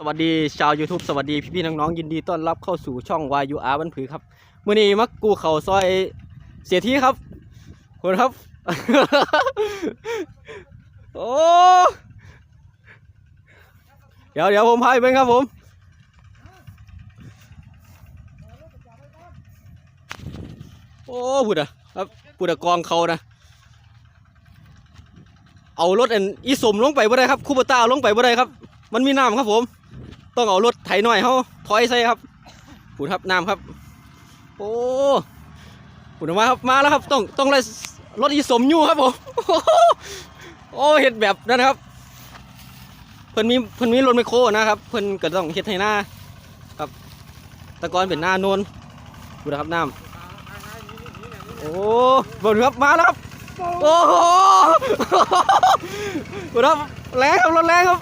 สวัสดีชาว YouTube สวัสดีพี่ๆน้องๆยินดีต้อนรับเข้าสู่ช่อง YUR บันผือครับมื่อนี้มักกูเข่าซอยเสียทีครับคนครับ โอ้เดี๋ยวเดี๋ยวผมพาไปครับผมโอ้พูดอะครับพูดอะกองเขานะเอารถอันอีสมลงไปบ่ได้ครับคูปต้าลงไปบ่ได้ครับ มันมีน้ำครับผม ต้องเอารถไถหน่อยเขาถอยใส่ครับปูดครับน้ำครับ โอ้ปูดมาครับมาแล้วครับ ต้องต้องเลยรถอีสมยู่ครับผมโอ้เห็ดแบบนั้นครับเพิ่นมีเพิ่นมีรถไมโครนะครับเพิ่นก็ต้องเฮ็ดให้หน้าครับ ตะกอนเป็นหน้าโนนปูนะครับน้ำโอ้บนครับมาแล้วครับโอ้โหปูครับแรงครับรถแรงครับ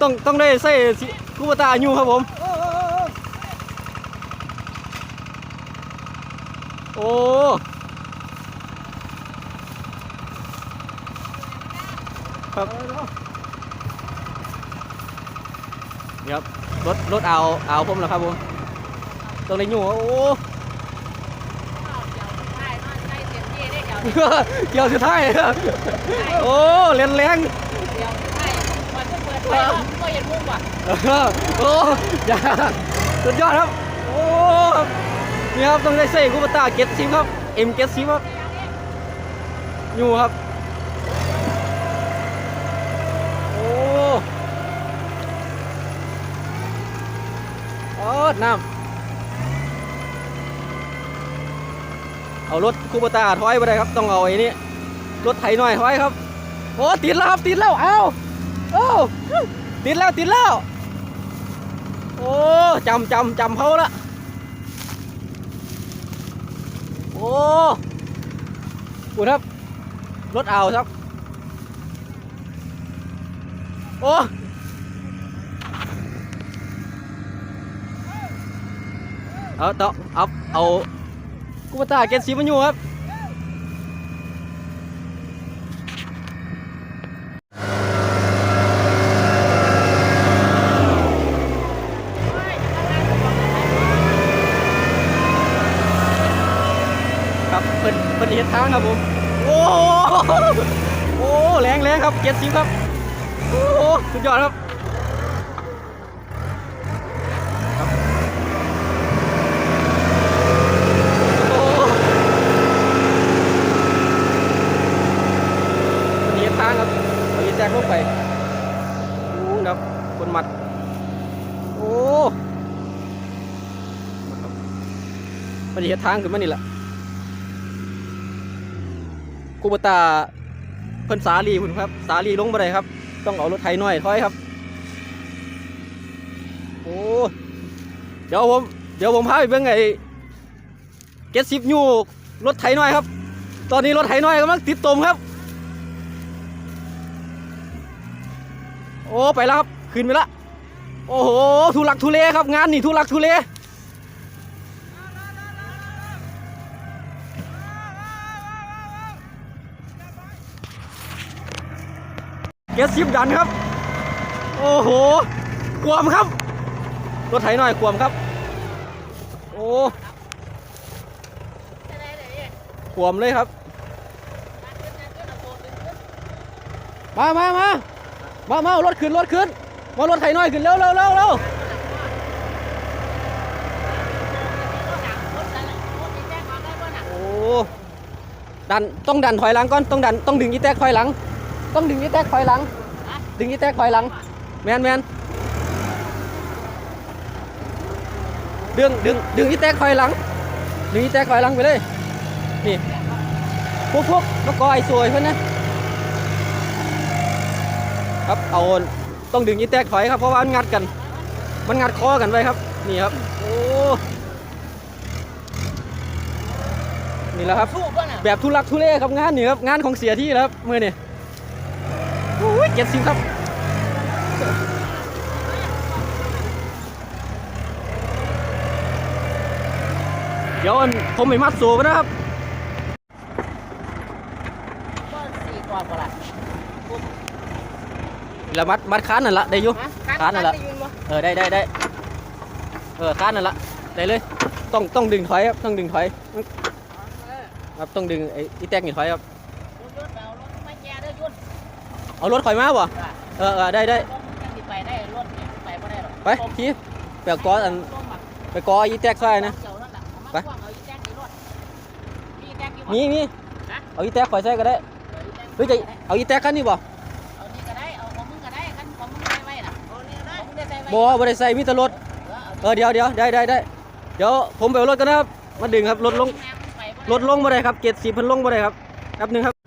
ต้องต้องได้ใส่สิคูปตาอยู่ครับผม โอ้ครับนี่ครับรถรถเอาเอาผมแล้วครับผมต้องได้อยู่โอ้เกี่ยวสุดท้ายโอ้แรง แรงโอ้ยาสุดยอดครับ โอ้นี่ครับต้องได้ใส่คูปตาเก็ตซิมครับ เอ็มเก็ตซิมครับ อยู่ครับ โอ้โอ้น้ำเอารถคูปตาถอยไปได้ครับ ต้องเอาไอ้นี่รถไถหน่อยถอยครับ โอ้ติดแล้วครับ ติดแล้ว เอ้า โอ้ติดแล้วติดแล้ว โอ้จำจำจำเขาละโอ้กูครับ รถเอาครับ โอ้เอาต่อเอาเอากูมาตาเกนสีมันอยู่ครับเปิด เปิดเห็นทางครับผม โอ้โหโอ้แรงแรงครับเจ็ดสิบครับ โอ้โหสุดยอดครับโอ้เปิดเห็นทางครับเอาเห็นแจกลงไปโอ้ครับคนหมัด โอ้มาครับเปิดเห็นทางขึ้นมานี่แหละ คูปตาเพิ่นสาลีคุณครับ สาลีลงมาได้ครับ ต้องเอารถไถหน่อยถอยครับ โอ้เดี๋ยวผมเดี๋ยวผมพาไปเบิ่งไอ้เก็ตซิบยูรถไถหน่อยครับ ตอนนี้รถไถหน่อยกำลังติดตมครับ โอ้ไปแล้วครับ ขึ้นไปละโอ้โหทุลักทุเลครับงานนี่ทุลักทุเล เก็ตซิบดันครับ โอ้โหขวมครับ รถไถหน่อยขวมครับ โอ้ขวมเลยครับ มามามามามารถขึ้นรถขึ้น มารถไถหน่อยขึ้นเร็วเร็วเร็วเร็วโอ้ดันต้องดันถอยหลังก่อนต้องดันต้องดึงอีแตกถอยหลัง ต้องดึงอีแตกถอยหลัง ดึงอีแตกถอยหลัง แมนแมนดึงดึงดึงอีแตกถอยหลัง ดึงอีแตกถอยหลังไปเลย นี่พวกพวกมากอยสวยเพื่อนนะครับเอาต้องดึงอีแตกถอยครับเพราะว่ามันงัดกัน มันงัดคอกันไว้ครับ นี่ครับ โอ้นี่แหละครับ แบบทุลักทุเลครับงานนี่ครับงานของเสียที่แล้วครับมือนี่โอ้ย เจ็ดสิบครับเดี๋ยวอันผมไม่มัดสูบนะครับแล้วมัดมัดค้านนั่นละได้อยู่คันคานนั่นแหละได้ยืนบ่เออได้ได้ได้เออคานนั่นละได้เลย ต้องต้องดึงถอยครับต้องดึงถอยครับต้องดึงไอ้อีแตกนี่ถอยครับ ยุ่นเอารถมาแย่เด้อยุ่น เอารถถอยมาบ่เออเออได้ได้รถยังสิไปได้รถเนี่ยไปบ่ได้หรอกไปขี่ไปเอากออันต้มอะไปกออีแตกซอยนะเจ้านั่นล่ะเอามาไปควางเอาอีแจ๊กในรถมีอีแจ๊กอยู่บ่มีมีฮะเอาอีแตกข่อยใส่ก็ได้เอาอีแจ๊กเฮ้ยจะเอาอีแตกคันนี้บ่เอานี่ก็ได้เอาของมึงก็ได้คันของมึงใส่ไว้น่ะเอานี่ก็ได้ของมึงได้ใส่ไว้บ่บ่ได้ใส่มีแต่รถเออเอาเออเดี๋ยวเดี๋ยวได้ได้ได้เดี๋ยวผมไปเอารถกันนะครับมาดึงครับรถลงน้ำมันไปบ่รถลงบ่ได้ครับเกตสีพันลงบ่ได้ครับแป๊บหนึงครับ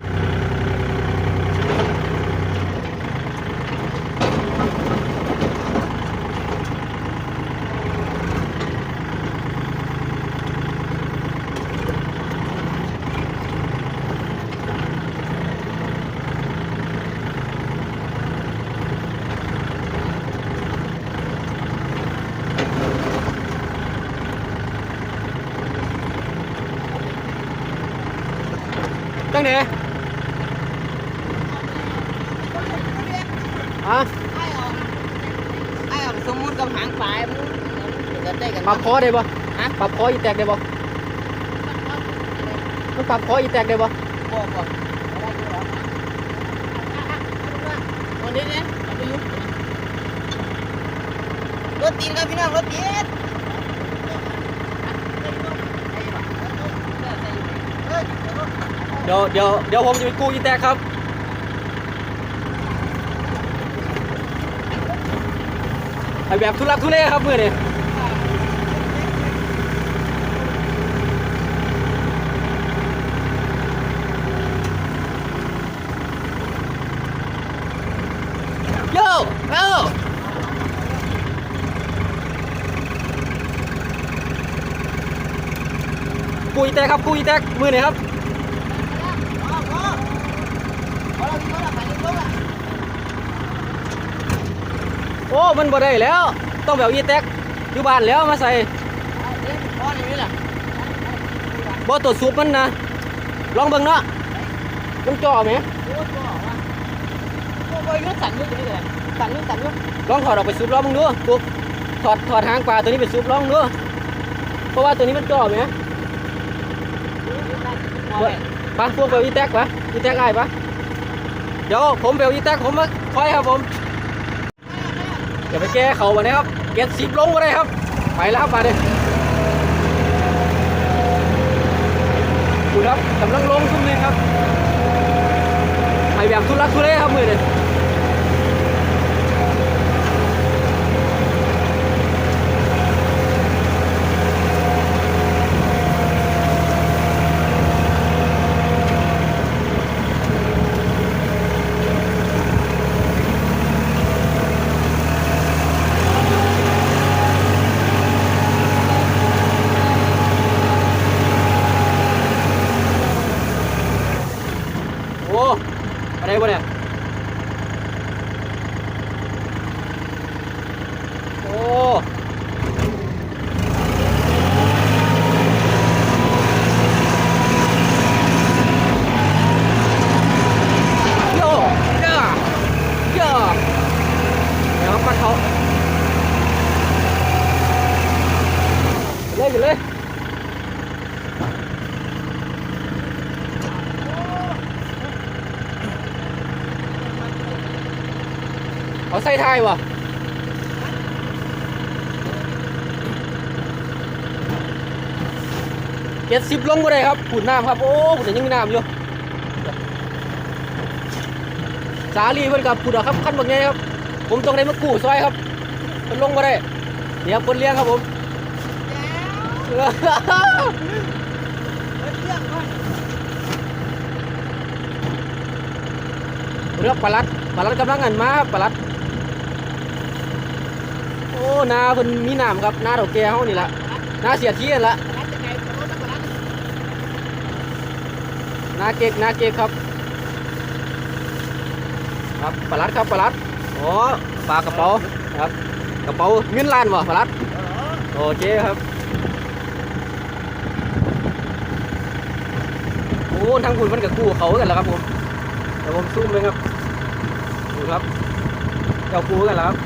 งไหนอะไอ้เอาไอ้เอาสมมุติกับหางปลายมึงเดี๋ยวได้กันปรับคอได้บ่ฮะปรับคออีแตกได้บ่มันปรับคออีแตกได้บ่บ่บ่วันนี้เนี่ยเอาไปยุบรถตีนครับพี่น้องรถตีน ดี๋ยวเดี๋ยวเดี๋ยวผมจะไปกู้อีแตกครับไอแบบทุลักทุเลครับมือนี่โย่เอ้ากูอีแตกครับกูอีแตกมือนี่ครับ โอ้ มันบ่ได้แล้ว ต้องแบบอีแท็กอยู่บ้านแล้วมาใส่บ่ตรวจสูบมันนะลองเบิ่งเนาะมันจ่อไหมลองถอดออกไปสูบลองมึงดูปุ๊บถอดถอดหางปลาตัวนี้ไปสูบลองดูเพราะว่าตัวนี้มันจ่อไหมไปพวกไปเอาอีแท็กปะอีแท็กไอ้ายปะเดี๋ยวผมไปเอาอีแท็กผมมาคอยครับผม อย่าไปแก้เขาวันนี้ครับเก็ดสิบลงก็ได้ครับ ไปแล้วครับมาเลยดูครับกำลังลงทุ่มเลยครับไปแบบทุลักทุเลครับมือเลยโอ้ อะไรวะเนี่ย โอ้โย่เย่าเย่าเดี๋ยวปัดเขาเลยอยู่เลย เอา ใส่ท้ายวะเจ็ดสิบลงก็ได้ครับขุนน้ำครับ โอ้ขุนยังมีน้ำอยู่ สาลีเพิ่อนกับขุดอะครับขั้นบักไงครับ ผมต้องได้มากู้ซอยครับมันลงก็ได้เดี๋ยวคนเลี้ยงครับผมเลือปลาลัดปลาลัดกำลังงันมาบปลาลัด อ้นาเพิ่นมีน้ำครับนาดอกแก้วเฮานี่ละนาเสียทีนั่นละนาเก๊กนาเก๊กครับ ครับปลาลัดครับปลาลัดอ๋อปลากระเป๋าครับกระเป๋าเงินล้านบ่ปลาลัดโอเคครับโอ้ทางคุณมันกับกู้เขากันแล้วครับผมเดี๋ยวผมซูมเลยครับดูครับเจ้ากู้กันแล้วครับ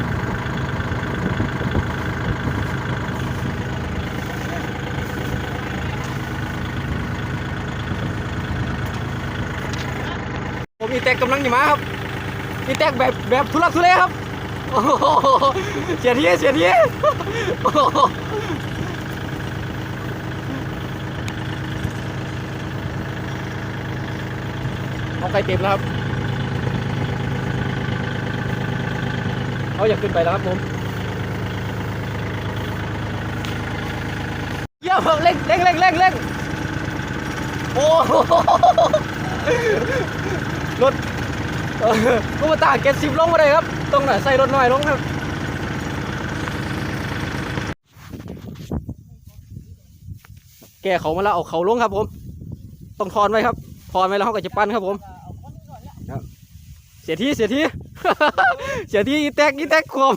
มีแตกกำลังจะมาครับอีแตกแบบแบบทุลักทุเลครับโอ้โหเสียทีเสียทีเอาไก่เต็มแล้วครับเอาอยากขึ้นไปแล้วครับผมเยี่ยมเร่งเร่งเร่งเร่งเร่งโอ้ โหรถเออก็มาตากเก็ตสิบลงมาเลยครับ ตรงไหนใส่รถหน่อยลงครับแกเขามาแล้วเอาเขาลงครับ ผม ต้องทอนไว้ครับทอนไว้แล้วเขาก็จะปั้นครับผมครับเสียทีเสียทีเสียทีอีแตกอีแตกควม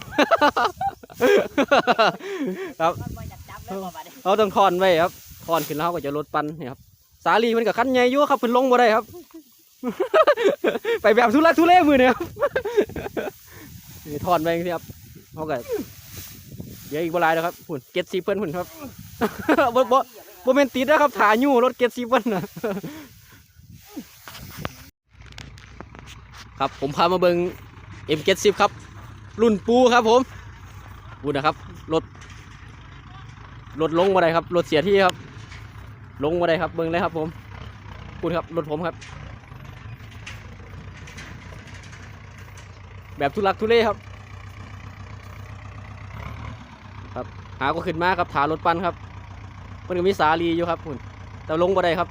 ครับเราต้องทอนไว้ครับทอนขึ้นแล้วเขาก็จะลดปันเนี่ยครับสาลีมันกับขั้นใหญ่อยู่ครับเพิ่นลงมาได้ครับ ไปแบบทุลักทุเลมือเนี่ยครับนี่ทอนไปจังซี่ครับเขาก็เดี๋ยวอีกเวลายแล้วครับหุ่นเก็ตซีเพิ่นหุ่นครับบ่บ่บ่แม่นติดนะครับถ่ายู่รถเก็ตซีเพิ่นนะครับผมพามาเบิ่ง M70 ครับ รุ่นปูครับผมปูนะครับรถรถลงมาได้ครับรถเสียที่ครับ ลงมาได้ครับเบิงเลยครับผมปูครับรถผมครับ แบบทุลักทุเลครับ ครับ หาก็ขึ้นมาครับถารถปั้นครับมันก็มีสาลีอยู่ครับคุณแต่ลงบ่ได้ครับ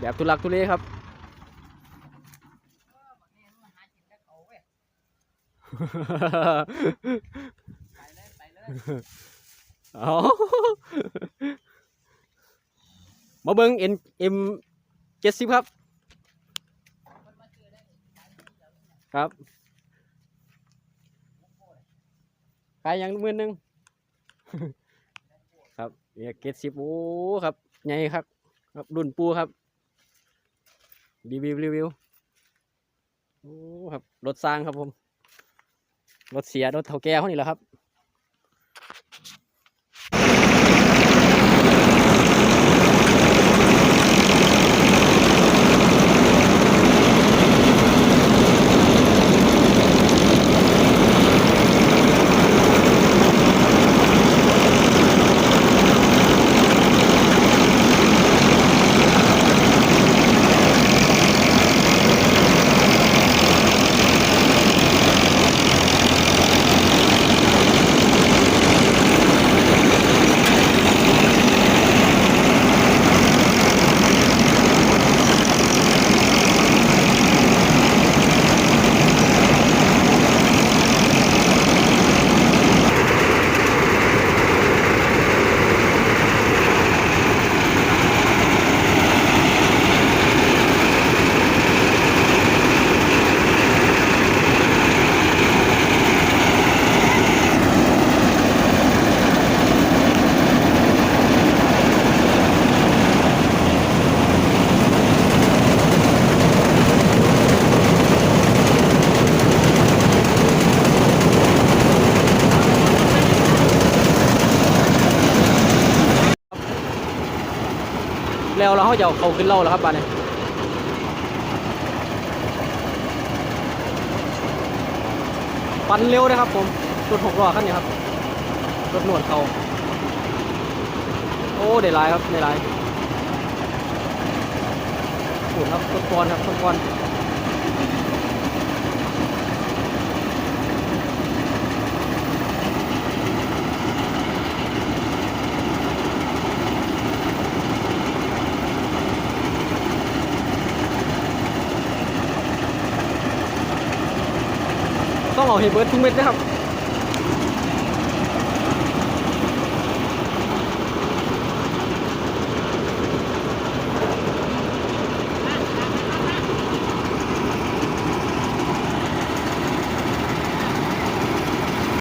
แบบทุลักทุเลครับเอามาเบิ้งเอ็นเอ็มเจ็ดสิบครับ ครับขายอย่างหมื่นหนึ่งครับเนี่ยเกตสิบโอ้ครับใหญ่ครับ ครับรุ่นปูครับรีวิวรีวิวโอ้ครับรถสร้างครับผมรถเสียรถเท่าแก่เขานี่แหละครับ แล้วเราเขาจะเอาเขาขึ้นเล่าแล้วครับบ้านนี้ปั่นเร็วนะครับผมรถหกล้อคันนี้ครับรถหนวดเขาโอ้เดลายครับเดลายขุนครับต้นกอนครับต้นกอน ต้องเอาเฮเบิร์ดทุกเม็ดนะครับ